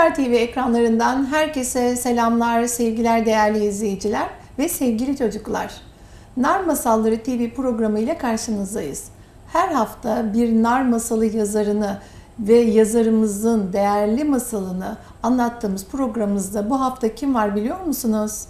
Üsküdar TV ekranlarından herkese selamlar, sevgiler değerli izleyiciler ve sevgili çocuklar. Nar Masalları TV programı ile karşınızdayız. Her hafta bir nar masalı yazarını ve yazarımızın değerli masalını anlattığımız programımızda bu hafta kim var biliyor musunuz?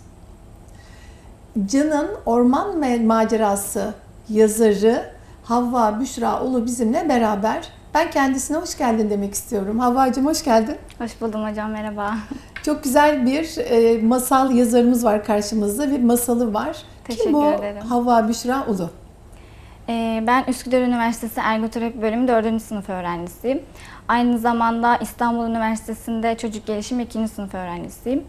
Can'ın Orman Macerası yazarı Havva Büşra Ulu bizimle beraber. Ben kendisine hoş geldin demek istiyorum. Havvacığım hoş geldin. Hoş buldum hocam, merhaba. Çok güzel bir e, masal yazarımız var karşımızda. Bir masalı var. Teşekkür Kim bu? ederim. Havva Büşra Ulu. Ee, ben Üsküdar Üniversitesi Ergoterapi Bölümü 4. sınıf öğrencisiyim. Aynı zamanda İstanbul Üniversitesi'nde Çocuk Gelişim 2. sınıf öğrencisiyim.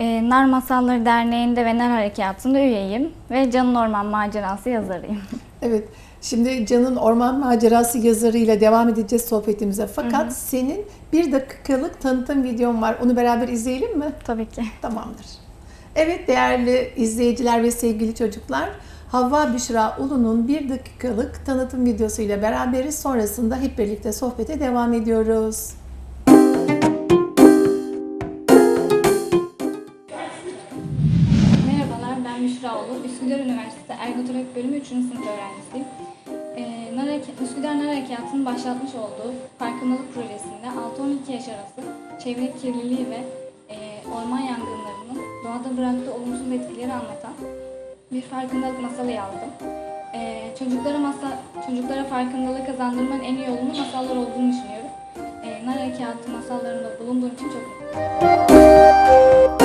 Ee, Nar Masalları Derneği'nde ve Nar Harekatı'nda üyeyim ve Canın Orman Macerası yazarıyım. Evet. Şimdi Can'ın Orman Macerası yazarıyla devam edeceğiz sohbetimize. Fakat senin bir dakikalık tanıtım videon var. Onu beraber izleyelim mi? Tabii ki. Tamamdır. Evet değerli izleyiciler ve sevgili çocuklar, Havva Büşra Ulu'nun bir dakikalık tanıtım videosuyla beraberiz. Sonrasında hep birlikte sohbete devam ediyoruz. Merhabalar, ben Müşra Oğlu. Üsküdar Üniversitesi Ergoterapi Bölümü 3. sınıf öğrencisiyim. Ee, Üsküdar Nar Harekatı'nın başlatmış olduğu farkındalık projesinde 6-12 yaş arası çevre kirliliği ve e, orman yangınlarının doğada bıraktığı olumsuz etkileri anlatan bir farkındalık masalı yazdım. Ee, çocuklara masa, çocuklara farkındalığı kazandırmanın en iyi yolunun masallar olduğunu düşünüyorum. Ee, Nar Harekatı masallarında bulunduğum için çok mutluyum.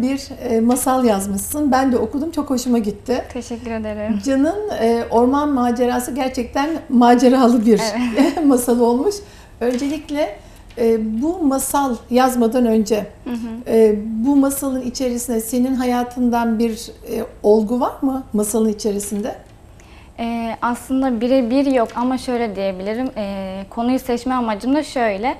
Güzel bir e, masal yazmışsın. Ben de okudum. Çok hoşuma gitti. Teşekkür ederim. Can'ın e, orman macerası gerçekten maceralı bir masal olmuş. Öncelikle e, bu masal yazmadan önce e, bu masalın içerisinde senin hayatından bir e, olgu var mı masalın içerisinde? Ee, aslında birebir yok ama şöyle diyebilirim. Ee, konuyu seçme amacım da şöyle.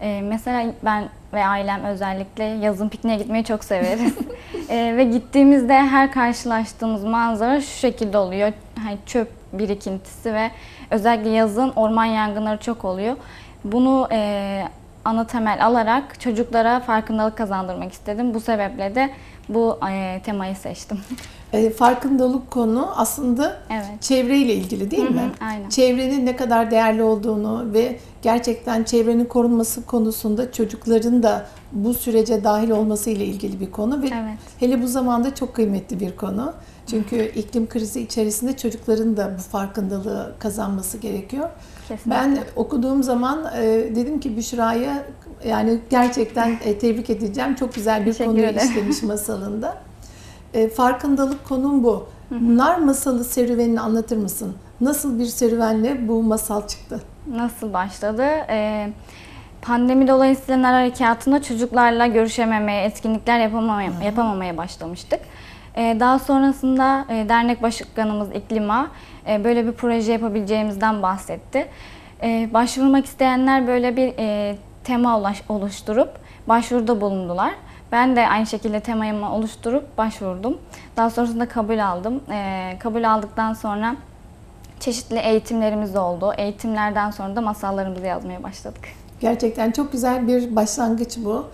Ee, mesela ben ve ailem özellikle yazın pikniğe gitmeyi çok severiz. Ee, ve gittiğimizde her karşılaştığımız manzara şu şekilde oluyor. Hani çöp birikintisi ve özellikle yazın orman yangınları çok oluyor. Bunu e, ana temel alarak çocuklara farkındalık kazandırmak istedim. Bu sebeple de bu e, temayı seçtim. E, farkındalık konu aslında evet. çevreyle ilgili değil Hı hı, mi? aynen. Çevrenin ne kadar değerli olduğunu ve gerçekten çevrenin korunması konusunda çocukların da bu sürece dahil olması ile ilgili bir konu ve Evet. hele bu zamanda çok kıymetli bir konu. Çünkü iklim krizi içerisinde çocukların da bu farkındalığı kazanması gerekiyor. Kesinlikle. Ben okuduğum zaman e, dedim ki Büşra'ya yani gerçekten e, tebrik edeceğim. Çok güzel bir Teşekkür konuyu ederim. işlemiş masalında. E, farkındalık konum bu. Nar masalı serüvenini anlatır mısın? Nasıl bir serüvenle bu masal çıktı? Nasıl başladı? Ee, pandemi dolayısıyla Nar Harekatı'nda çocuklarla görüşememeye, etkinlikler yapamamaya, yapamamaya başlamıştık. Ee, daha sonrasında e, dernek başkanımız İklima e, böyle bir proje yapabileceğimizden bahsetti. E, başvurmak isteyenler böyle bir e, tema ulaş- oluşturup başvuruda bulundular. Ben de aynı şekilde temayımı oluşturup başvurdum. Daha sonrasında kabul aldım. E, kabul aldıktan sonra çeşitli eğitimlerimiz oldu. Eğitimlerden sonra da masallarımızı yazmaya başladık. Gerçekten çok güzel bir başlangıç bu.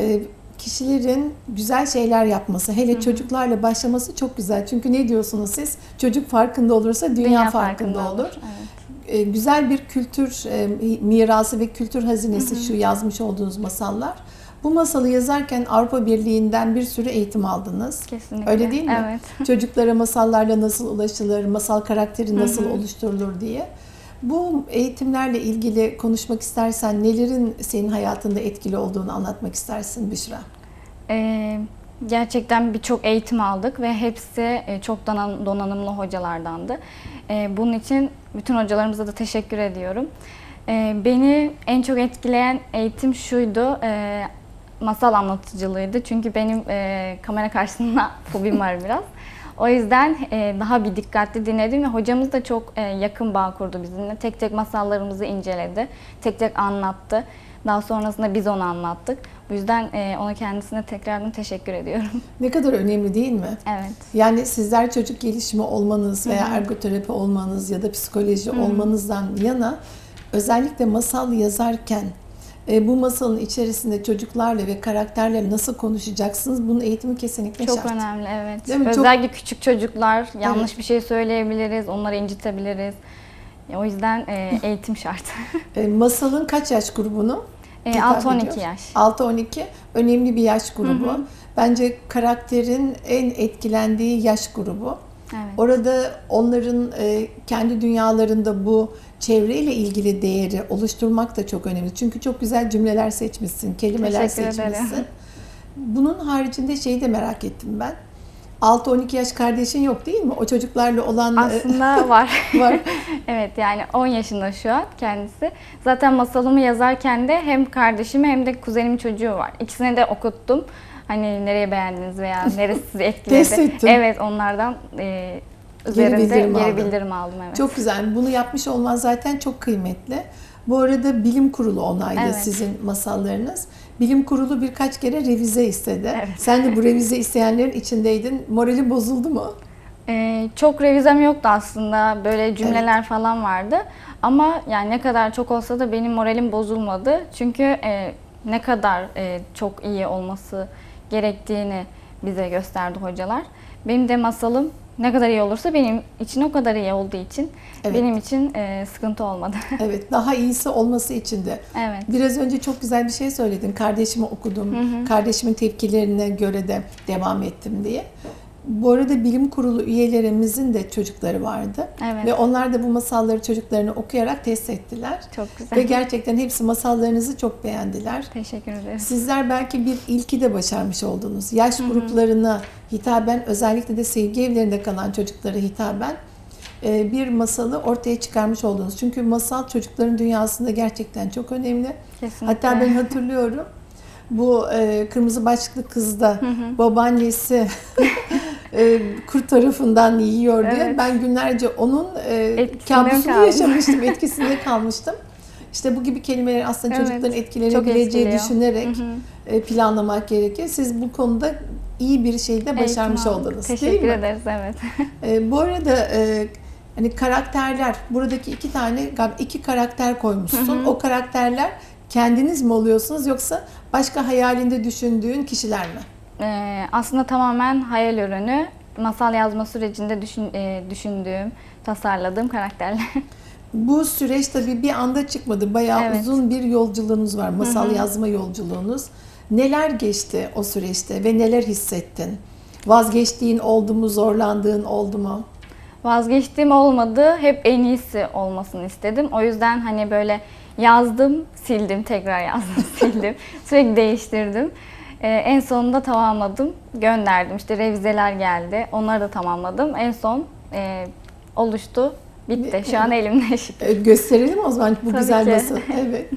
E, kişilerin güzel şeyler yapması, hele çocuklarla başlaması çok güzel. Çünkü ne diyorsunuz siz? Çocuk farkında olursa dünya, farkında, olur. Evet. E, güzel bir kültür e, mirası ve kültür hazinesi şu yazmış olduğunuz masallar. Bu masalı yazarken Avrupa Birliği'nden bir sürü eğitim aldınız. Kesinlikle. Öyle değil mi? Evet. Çocuklara masallarla nasıl ulaşılır, masal karakteri nasıl oluşturulur diye. Bu eğitimlerle ilgili konuşmak istersen nelerin senin hayatında etkili olduğunu anlatmak istersin Büşra. Ee, gerçekten birçok eğitim aldık ve hepsi e, çok donan- donanımlı hocalardandı. Ee, bunun için bütün hocalarımıza da teşekkür ediyorum. Ee, beni en çok etkileyen eğitim şuydu. Masal anlatıcılığıydı. Çünkü benim e, kamera karşısında fobim var biraz. O yüzden e, daha bir dikkatli dinledim ve hocamız da çok e, yakın bağ kurdu bizimle. Tek tek masallarımızı inceledi, tek tek anlattı. Daha sonrasında biz onu anlattık. Bu yüzden e, ona kendisine tekrardan teşekkür ediyorum. Ne kadar önemli değil mi? evet. Yani sizler çocuk gelişimi olmanız veya ergoterapi olmanız ya da psikoloji olmanızdan yana özellikle masal yazarken bu masalın içerisinde çocuklarla ve karakterle nasıl konuşacaksınız bunun eğitimi kesinlikle Çok şart. önemli evet. Değil mi? Çok- Özellikle küçük çocuklar yanlış Evet. bir şey söyleyebiliriz, onları incitebiliriz. O yüzden e, eğitim şart. E, masalın kaç yaş grubunu? E, hitap 6-12 ediyor? yaş. 6-12 önemli bir yaş grubu. Hı hı. Bence karakterin en etkilendiği yaş grubu. Evet. Orada onların e, kendi dünyalarında bu çevreyle ilgili değeri oluşturmak da çok önemli. Çünkü çok güzel cümleler seçmişsin, kelimeler Teşekkür ederim. seçmişsin. Bunun haricinde şeyi de merak ettim ben. 6-12 yaş kardeşin yok değil mi? O çocuklarla olan e, Aslında var. var. evet yani 10 yaşında şu an kendisi. Zaten masalımı yazarken de hem kardeşimi hem de kuzenimin çocuğu var. İkisini de okuttum. Hani nereye beğendiniz veya neresi sizi etkiledi. Evet onlardan e, üzerinde bildirim geri bildirim aldım evet. Çok güzel. Bunu yapmış olman zaten çok kıymetli. Bu arada bilim kurulu onaylı Evet. sizin masallarınız. Bilim kurulu birkaç kere revize istedi. Evet. Sen de bu revize isteyenlerin içindeydin. Morali bozuldu mu? Ee, çok revizem yoktu aslında. Böyle cümleler falan vardı. Ama yani ne kadar çok olsa da benim moralim bozulmadı. Çünkü e, ne kadar e, çok iyi olması gerektiğini bize gösterdi hocalar. Benim de masalım ne kadar iyi olursa benim için o kadar iyi olduğu için Evet. benim için e, sıkıntı olmadı. Evet, daha iyisi olması için de. evet. Biraz önce çok güzel bir şey söyledin. Kardeşimi okudum. Kardeşimin tepkilerine göre de devam ettim diye. Bu arada bilim kurulu üyelerimizin de çocukları vardı. Evet. Ve onlar da bu masalları çocuklarına okuyarak test ettiler. Çok güzel. Ve gerçekten hepsi masallarınızı çok beğendiler. Teşekkür ederiz. Sizler belki bir ilki de başarmış oldunuz. Yaş gruplarına hitaben, özellikle de sevgi evlerinde kalan çocuklara hitaben e, bir masalı ortaya çıkarmış oldunuz. Çünkü masal çocukların dünyasında gerçekten çok önemli. Kesinlikle. Hatta ben hatırlıyorum bu e, kırmızı başlıklı kızda babaannesi e, kurt tarafından yiyor diye Evet. ben günlerce onun e, kabusunu kaldım. yaşamıştım, etkisinde kalmıştım. İşte bu gibi kelimeler aslında Evet, çocukların etkilenebileceği düşünerek Hı hı. e, planlamak gerekir. Siz bu konuda iyi bir şeyde başarmış Eğitim oldunuz Teşekkür değil mi? ederiz evet. E, bu arada e, hani karakterler, buradaki iki tane iki karakter koymuşsun. O karakterler kendiniz mi oluyorsunuz yoksa başka hayalinde düşündüğün kişiler mi? Ee, aslında tamamen hayal ürünü. Masal yazma sürecinde düşün, e, düşündüğüm, tasarladığım karakterler. Bu süreç tabii bir anda çıkmadı. Bayağı Evet. uzun bir yolculuğunuz var. Masal yazma yolculuğunuz. Neler geçti o süreçte ve neler hissettin? Vazgeçtiğin oldu mu, zorlandığın oldu mu? Vazgeçtiğim olmadı. Hep en iyisi olmasını istedim. O yüzden hani böyle yazdım, sildim, tekrar yazdım, sildim. Sürekli değiştirdim. Ee, en sonunda tamamladım, gönderdim. İşte revizeler geldi. Onları da tamamladım. En son e, oluştu, bitti. Şu an elimde şükür. E, gösterelim o zaman bu Tabii güzel ki. masal. Evet.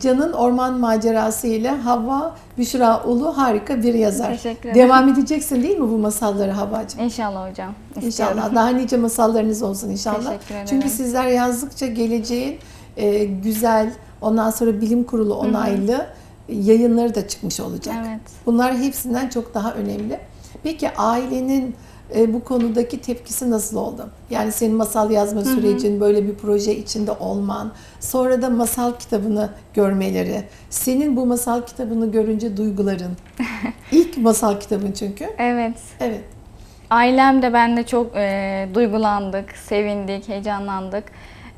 Can'ın orman macerası ile Havva Büşra Ulu harika bir yazar. Teşekkür ederim. Devam edeceksin değil mi bu masalları Havvacığım? İnşallah hocam. istiyorum. İnşallah. Daha nice masallarınız olsun inşallah. Teşekkür ederim. Çünkü sizler yazdıkça geleceğin e, güzel, ondan sonra bilim kurulu onaylı yayınları da çıkmış olacak. Evet. Bunlar hepsinden çok daha önemli. Peki ailenin e, bu konudaki tepkisi nasıl oldu? Yani senin masal yazma sürecin, böyle bir proje içinde olman, sonra da masal kitabını görmeleri, senin bu masal kitabını görünce duyguların. İlk masal kitabın çünkü. Evet. Evet. Ailem de ben de çok e, duygulandık, sevindik, heyecanlandık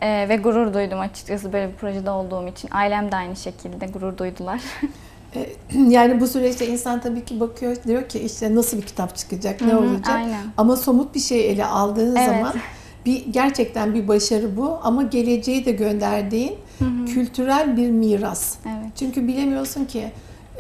E, ve gurur duydum açıkçası böyle bir projede olduğum için. Ailem de aynı şekilde gurur duydular. E, Yani bu süreçte insan tabii ki bakıyor diyor ki işte nasıl bir kitap çıkacak, ne Hı hı, olacak? aynen. Ama somut bir şey ele aldığın Evet. zaman bir gerçekten bir başarı bu ama geleceği de gönderdiğin kültürel bir miras. Evet. Çünkü bilemiyorsun ki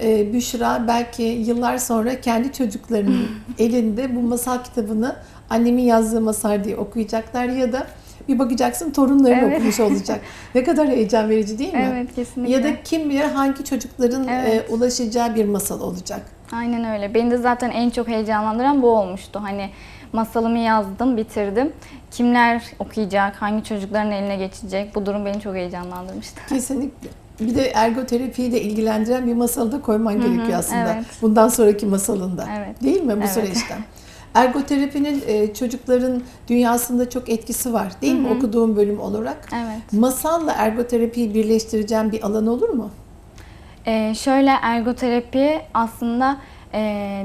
e, Büşra belki yıllar sonra kendi çocuklarının elinde bu masal kitabını annemin yazdığı masal diye okuyacaklar ya da bir bakacaksın torunların Evet. okumuş olacak. Ne kadar heyecan verici değil mi? Evet kesinlikle. Ya da kim bilir hangi çocukların Evet. e, ulaşacağı bir masal olacak. Aynen öyle. Beni de zaten en çok heyecanlandıran bu olmuştu. Hani masalımı yazdım, bitirdim. Kimler okuyacak, hangi çocukların eline geçecek? Bu durum beni çok heyecanlandırmıştı. Kesinlikle. Bir de ergoterapiyi de ilgilendiren bir masalı da koyman gerekiyor aslında. evet. Bundan sonraki masalında. Evet. Değil mi bu Evet. süreçten? Ergoterapinin e, çocukların dünyasında çok etkisi var. Değil mi okuduğum bölüm olarak? Evet. Masalla ergoterapiyi birleştireceğim bir alan olur mu? Ee, şöyle ergoterapi aslında e,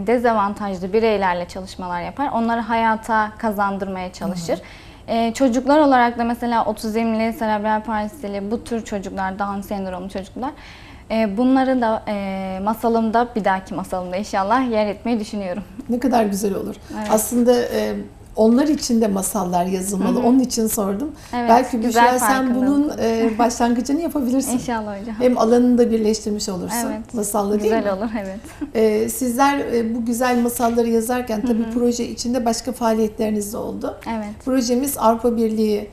dezavantajlı bireylerle çalışmalar yapar. Onları hayata kazandırmaya çalışır. Ee, çocuklar olarak da mesela otizmli, serebral palsili bu tür çocuklar, Down sendromlu çocuklar bunları da e, masalımda bir dahaki masalımda inşallah yer etmeyi düşünüyorum. Ne kadar güzel olur. Evet. Aslında e, onlar için de masallar yazılmalı. Onun için sordum. Evet, Belki güzel Büşra sen bunun e, başlangıcını yapabilirsin. İnşallah hocam. Hem alanını da birleştirmiş olursun. Evet. Masalla değil Güzel mi? olur evet. E, sizler e, bu güzel masalları yazarken tabii proje içinde başka faaliyetleriniz de oldu. Evet. Projemiz Avrupa Birliği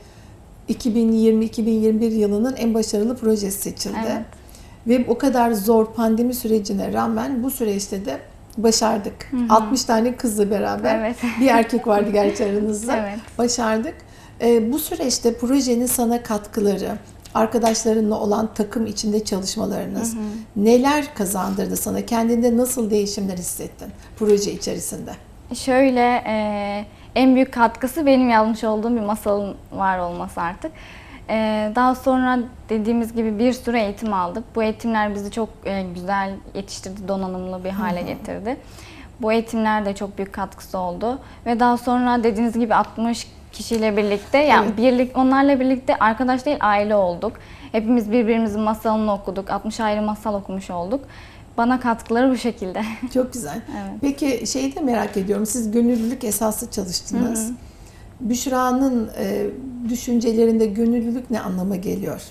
2020-2021 yılının en başarılı projesi seçildi. Evet. Ve o kadar zor pandemi sürecine rağmen bu süreçte de başardık. 60 tane kızla beraber. Evet. Bir erkek vardı gerçi aranızda. Evet. Başardık. Ee, bu süreçte projenin sana katkıları, arkadaşlarınla olan takım içinde çalışmalarınız neler kazandırdı sana? Kendinde nasıl değişimler hissettin proje içerisinde? Şöyle e, en büyük katkısı benim yazmış olduğum bir masalın var olması artık. E, daha sonra dediğimiz gibi bir sürü eğitim aldık. Bu eğitimler bizi çok e, güzel yetiştirdi, donanımlı bir hale getirdi. Bu eğitimler de çok büyük katkısı oldu ve daha sonra dediğiniz gibi 60 kişiyle birlikte yani Evet. birlik onlarla birlikte arkadaş değil aile olduk. Hepimiz birbirimizin masalını okuduk. 60 ayrı masal okumuş olduk. Bana katkıları bu şekilde. Çok güzel. Evet. Peki şeyi de merak ediyorum. Siz gönüllülük esaslı çalıştınız. Büşra'nın e, düşüncelerinde gönüllülük ne anlama geliyor?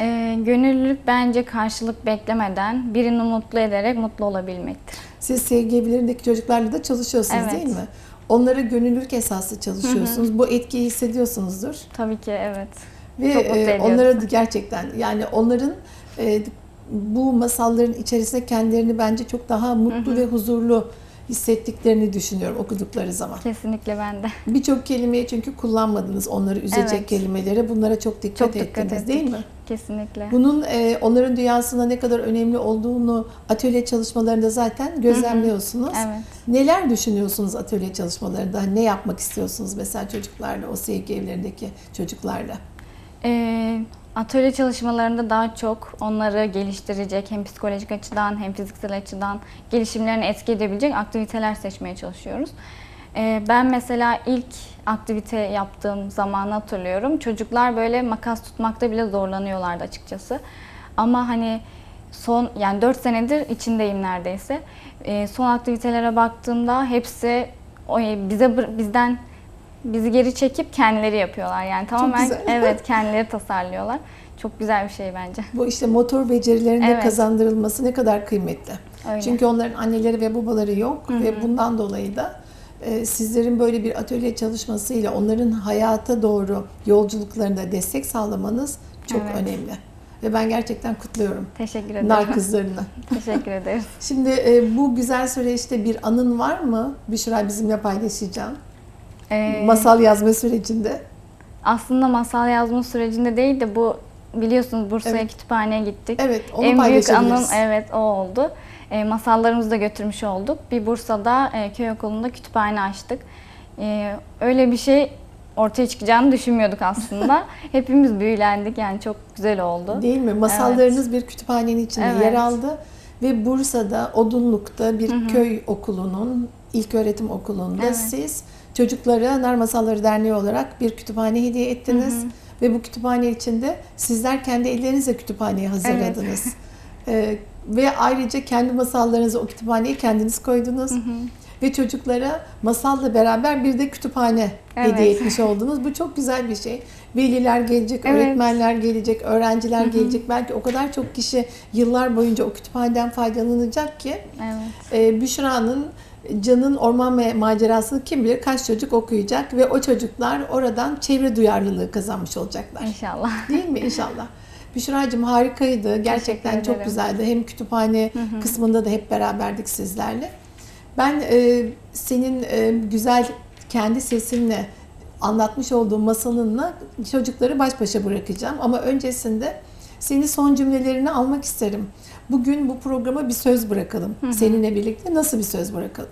Ee, gönüllülük bence karşılık beklemeden birini mutlu ederek mutlu olabilmektir. Siz sevgi evlerindeki çocuklarla da çalışıyorsunuz Evet. değil mi? Onlara gönüllülük esaslı çalışıyorsunuz. Bu etkiyi hissediyorsunuzdur. Tabii ki evet. Ve Çok e, onlara da gerçekten yani onların e, bu masalların içerisinde kendilerini bence çok daha mutlu ve huzurlu hissettiklerini düşünüyorum okudukları zaman. Kesinlikle ben de. Birçok kelimeyi çünkü kullanmadınız onları üzecek Evet. kelimelere. Bunlara çok dikkat Çok dikkat ettiniz ettik. değil mi? Kesinlikle. Bunun e, onların dünyasında ne kadar önemli olduğunu atölye çalışmalarında zaten gözlemliyorsunuz. Evet. Neler düşünüyorsunuz atölye çalışmalarında? Ne yapmak istiyorsunuz mesela çocuklarla, o sevgi evlerindeki çocuklarla? Ee, atölye çalışmalarında daha çok onları geliştirecek hem psikolojik açıdan hem fiziksel açıdan gelişimlerini etki edebilecek aktiviteler seçmeye çalışıyoruz. Ee, ben mesela ilk aktivite yaptığım zamanı hatırlıyorum. Çocuklar böyle makas tutmakta bile zorlanıyorlardı açıkçası. Ama hani son yani 4 senedir içindeyim neredeyse. Ee, son aktivitelere baktığımda hepsi bize bizden bizi geri çekip kendileri yapıyorlar. Yani tamamen güzel. evet kendileri tasarlıyorlar. Çok güzel bir şey bence. Bu işte motor becerilerinin Evet. kazandırılması ne kadar kıymetli. Öyle. Çünkü onların anneleri ve babaları yok ve bundan dolayı da e, sizlerin böyle bir atölye çalışmasıyla onların hayata doğru yolculuklarında destek sağlamanız çok Evet. önemli. Ve ben gerçekten kutluyorum Teşekkür ederim. nar kızlarını. Teşekkür ederiz. Şimdi e, bu güzel süreçte bir anın var mı? Büşra bizimle paylaşacağım. Ee, Masal yazma sürecinde. aslında masal yazma sürecinde değil de bu biliyorsunuz Bursa'ya Evet. kütüphaneye gittik. Evet, onu en büyük anım evet o oldu. E, masallarımızı da götürmüş olduk. Bir Bursa'da e, köy okulunda kütüphane açtık. E, öyle bir şey ortaya çıkacağını düşünmüyorduk aslında. Hepimiz büyülendik yani çok güzel oldu. Değil mi? Masallarınız bir kütüphanenin içinde Evet. yer aldı ve Bursa'da Odunluk'ta bir köy okulunun ilk öğretim okulunda Evet. siz çocuklara Nar Masalları Derneği olarak bir kütüphane hediye ettiniz ve bu kütüphane içinde sizler kendi ellerinizle kütüphaneyi hazırladınız. Ee, ve ayrıca kendi masallarınızı o kütüphaneye kendiniz koydunuz. Ve çocuklara masalla beraber bir de kütüphane Evet. hediye etmiş oldunuz. Bu çok güzel bir şey. Veliler gelecek, Evet. öğretmenler gelecek, öğrenciler gelecek. Belki o kadar çok kişi yıllar boyunca o kütüphaneden faydalanacak ki Evet. e, Büşra'nın Can'ın orman ve macerasını kim bilir kaç çocuk okuyacak ve o çocuklar oradan çevre duyarlılığı kazanmış olacaklar. İnşallah. Değil mi? İnşallah. Büşra'cığım harikaydı. Gerçekten çok güzeldi. Hem kütüphane kısmında da hep beraberdik sizlerle. Ben e, senin e, güzel kendi sesinle anlatmış olduğun masalınla çocukları baş başa bırakacağım. Ama öncesinde Seni son cümlelerini almak isterim. Bugün bu programa bir söz bırakalım. Seninle birlikte nasıl bir söz bırakalım?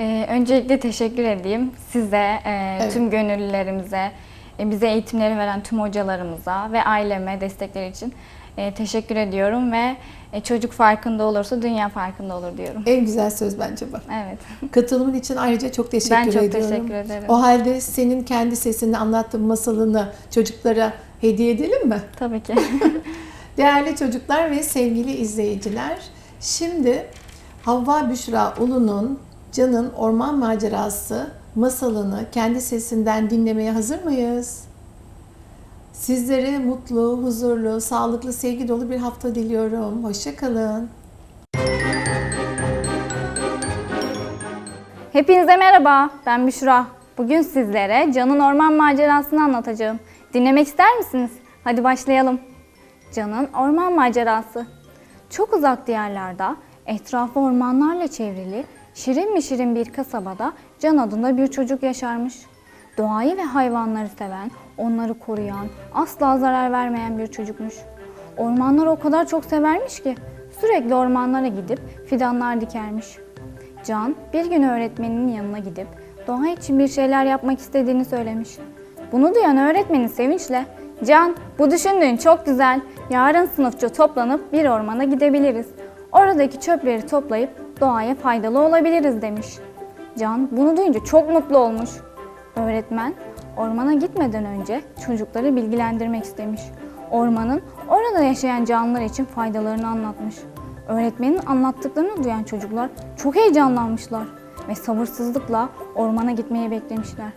Ee, öncelikle teşekkür edeyim size, e, Evet. tüm gönüllülerimize, e, bize eğitimleri veren tüm hocalarımıza ve aileme destekleri için e, teşekkür ediyorum ve e, çocuk farkında olursa dünya farkında olur diyorum. En güzel söz bence bu. Evet. Katılımın için ayrıca çok teşekkür Ben çok ediyorum. teşekkür ederim. O halde senin kendi sesinde anlattığın masalını çocuklara hediye edelim mi? Tabii ki. Değerli çocuklar ve sevgili izleyiciler, şimdi Havva Büşra Ulu'nun Can'ın Orman Macerası masalını kendi sesinden dinlemeye hazır mıyız? Sizlere mutlu, huzurlu, sağlıklı, sevgi dolu bir hafta diliyorum. Hoşçakalın. Hepinize merhaba, ben Büşra. Bugün sizlere Can'ın orman macerasını anlatacağım. Dinlemek ister misiniz? Hadi başlayalım. Can'ın orman macerası. Çok uzak diyarlarda, etrafı ormanlarla çevrili, şirin mi şirin bir kasabada Can adında bir çocuk yaşarmış. Doğayı ve hayvanları seven, onları koruyan, asla zarar vermeyen bir çocukmuş. Ormanları o kadar çok severmiş ki sürekli ormanlara gidip fidanlar dikermiş. Can bir gün öğretmeninin yanına gidip doğa için bir şeyler yapmak istediğini söylemiş. Bunu duyan öğretmenin sevinçle Can bu düşündüğün çok güzel. Yarın sınıfça toplanıp bir ormana gidebiliriz. Oradaki çöpleri toplayıp doğaya faydalı olabiliriz demiş. Can bunu duyunca çok mutlu olmuş. Öğretmen ormana gitmeden önce çocukları bilgilendirmek istemiş. Ormanın orada yaşayan canlılar için faydalarını anlatmış. Öğretmenin anlattıklarını duyan çocuklar çok heyecanlanmışlar ve sabırsızlıkla ormana gitmeyi beklemişler.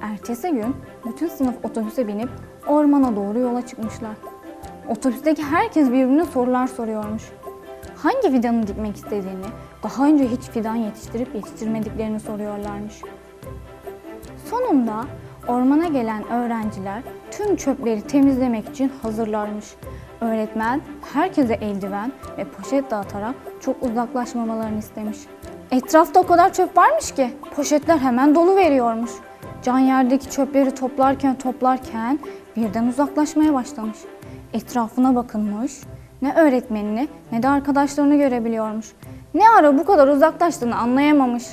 Ertesi gün bütün sınıf otobüse binip ormana doğru yola çıkmışlar. Otobüsteki herkes birbirine sorular soruyormuş. Hangi fidanı dikmek istediğini, daha önce hiç fidan yetiştirip yetiştirmediklerini soruyorlarmış. Sonunda ormana gelen öğrenciler tüm çöpleri temizlemek için hazırlarmış. Öğretmen herkese eldiven ve poşet dağıtarak çok uzaklaşmamalarını istemiş. Etrafta o kadar çöp varmış ki poşetler hemen dolu veriyormuş. Can yerdeki çöpleri toplarken toplarken birden uzaklaşmaya başlamış. Etrafına bakınmış. Ne öğretmenini ne de arkadaşlarını görebiliyormuş. Ne ara bu kadar uzaklaştığını anlayamamış.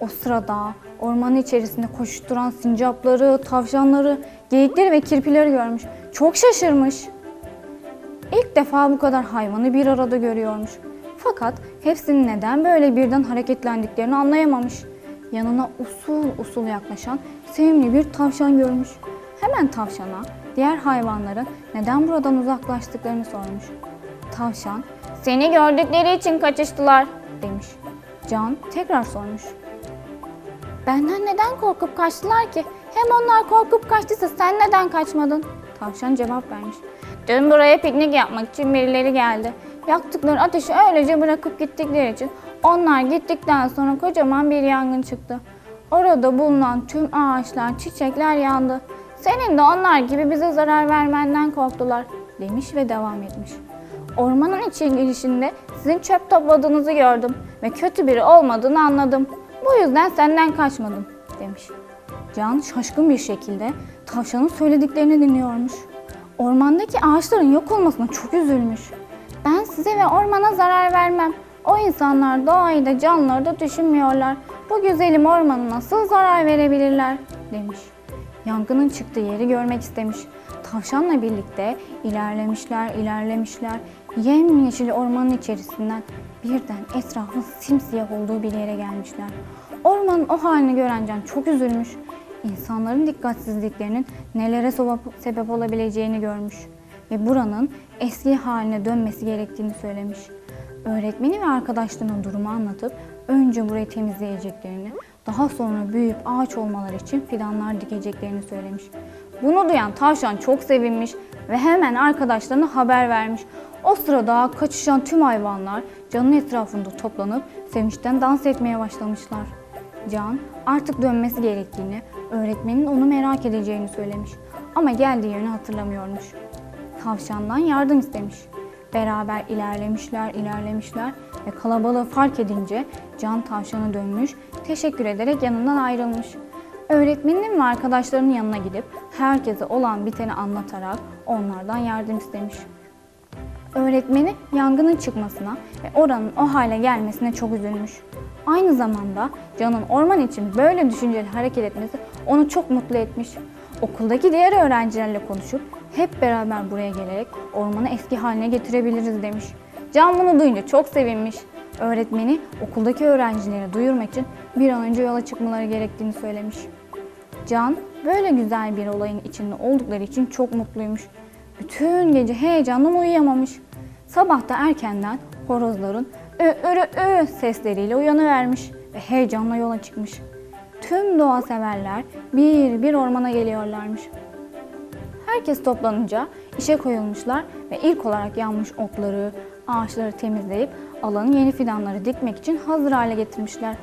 O sırada ormanın içerisinde koşturan sincapları, tavşanları, geyikleri ve kirpileri görmüş. Çok şaşırmış. İlk defa bu kadar hayvanı bir arada görüyormuş. Fakat hepsinin neden böyle birden hareketlendiklerini anlayamamış. Yanına usul usul yaklaşan sevimli bir tavşan görmüş. Hemen tavşana diğer hayvanların neden buradan uzaklaştıklarını sormuş. Tavşan, seni gördükleri için kaçıştılar demiş. Can tekrar sormuş. Benden neden korkup kaçtılar ki? Hem onlar korkup kaçtıysa sen neden kaçmadın? Tavşan cevap vermiş. Dün buraya piknik yapmak için birileri geldi. Yaktıkları ateşi öylece bırakıp gittikleri için onlar gittikten sonra kocaman bir yangın çıktı. Orada bulunan tüm ağaçlar, çiçekler yandı. Senin de onlar gibi bize zarar vermenden korktular demiş ve devam etmiş. Ormanın içi girişinde sizin çöp topladığınızı gördüm ve kötü biri olmadığını anladım. Bu yüzden senden kaçmadım demiş. Can şaşkın bir şekilde tavşanın söylediklerini dinliyormuş. Ormandaki ağaçların yok olmasına çok üzülmüş. Ben size ve ormana zarar vermem. O insanlar doğayı da canlıları da düşünmüyorlar. Bu güzelim ormana nasıl zarar verebilirler demiş. Yangının çıktığı yeri görmek istemiş. Tavşanla birlikte ilerlemişler, ilerlemişler. Yemyeşil ormanın içerisinden birden etrafın simsiyah olduğu bir yere gelmişler. Ormanın o halini gören Can çok üzülmüş. İnsanların dikkatsizliklerinin nelere sebep olabileceğini görmüş ve buranın eski haline dönmesi gerektiğini söylemiş. Öğretmeni ve arkadaşlarına durumu anlatıp önce burayı temizleyeceklerini, daha sonra büyüyüp ağaç olmaları için fidanlar dikeceklerini söylemiş. Bunu duyan tavşan çok sevinmiş ve hemen arkadaşlarına haber vermiş. O sırada kaçışan tüm hayvanlar canın etrafında toplanıp sevinçten dans etmeye başlamışlar. Can artık dönmesi gerektiğini, öğretmenin onu merak edeceğini söylemiş. Ama geldiği yönü hatırlamıyormuş. Tavşandan yardım istemiş. Beraber ilerlemişler, ilerlemişler ve kalabalığı fark edince Can tavşana dönmüş, teşekkür ederek yanından ayrılmış. Öğretmeninin ve arkadaşlarının yanına gidip herkese olan biteni anlatarak onlardan yardım istemiş. öğretmeni yangının çıkmasına ve oranın o hale gelmesine çok üzülmüş. Aynı zamanda Can'ın orman için böyle düşünceli hareket etmesi onu çok mutlu etmiş. Okuldaki diğer öğrencilerle konuşup hep beraber buraya gelerek ormanı eski haline getirebiliriz demiş. Can bunu duyunca çok sevinmiş. Öğretmeni okuldaki öğrencilere duyurmak için bir an önce yola çıkmaları gerektiğini söylemiş. Can böyle güzel bir olayın içinde oldukları için çok mutluymuş. Bütün gece heyecandan uyuyamamış. Sabah da erkenden horozların ö örü ö sesleriyle uyanıvermiş ve heyecanla yola çıkmış. Tüm doğa severler bir bir ormana geliyorlarmış. Herkes toplanınca işe koyulmuşlar ve ilk olarak yanmış otları, ağaçları temizleyip alanın yeni fidanları dikmek için hazır hale getirmişler.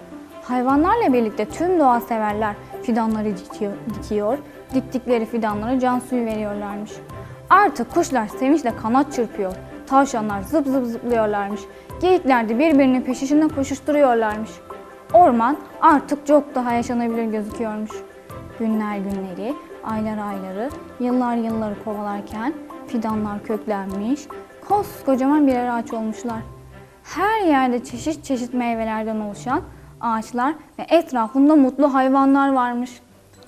Hayvanlarla birlikte tüm doğa severler fidanları dikiyor, dikiyor, diktikleri fidanlara can suyu veriyorlarmış. Artık kuşlar sevinçle kanat çırpıyor, tavşanlar zıp zıp zıplıyorlarmış, geyikler de birbirinin peşinden koşuşturuyorlarmış. Orman artık çok daha yaşanabilir gözüküyormuş. Günler günleri, aylar ayları, yıllar yılları kovalarken fidanlar köklenmiş, koskocaman birer ağaç olmuşlar. Her yerde çeşit çeşit meyvelerden oluşan ağaçlar ve etrafında mutlu hayvanlar varmış.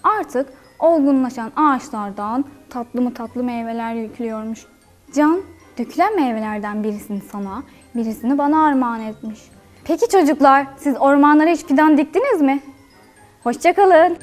Artık olgunlaşan ağaçlardan tatlı mı tatlı meyveler yüklüyormuş. Can, dökülen meyvelerden birisini sana, birisini bana armağan etmiş. Peki çocuklar, siz ormanlara hiç fidan diktiniz mi? Hoşçakalın.